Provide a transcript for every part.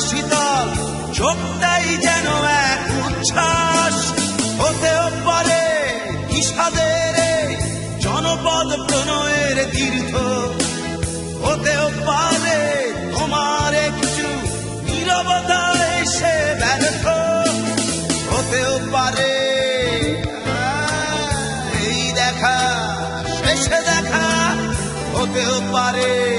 শীতল চোখটাই যেন এক উচ্ছ্বাস। হতেও পারে এই জনপদ প্রণয়ের তীর্থ। হতেও পারে তোমার একটু নীরবতা এসে ব্যর্থ। হতেও পারে, এই দেখা, শেষে দেখা। হতেও পারে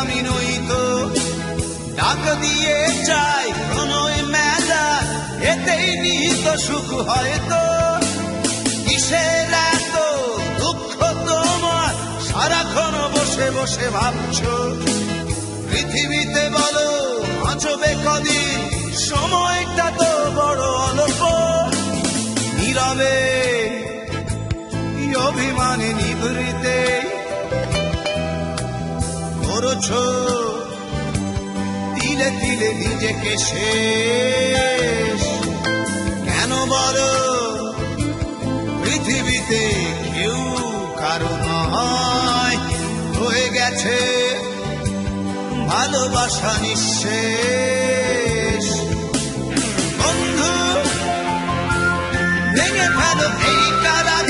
আমি নই ডাক দিয়ে চাই প্রণয় মেলা, এতেই নিহিত সুখ হয়তো সারাক্ষণ বসে বসে ভাবছ। পৃথিবীতে বলো, বাঁচবে কদিন? সময়টা তো বড় অল্প। নীরবে অভিমানে নিভৃতে করছ তিলে তিলে নিজেকে শেষ। কেন বলো? পৃথিবীতে কেউ কারও নয়। হয়ে গেছে ভালোবাসা নিঃশেষ। বন্ধু, ভেঙে ফেলো এই কারাগার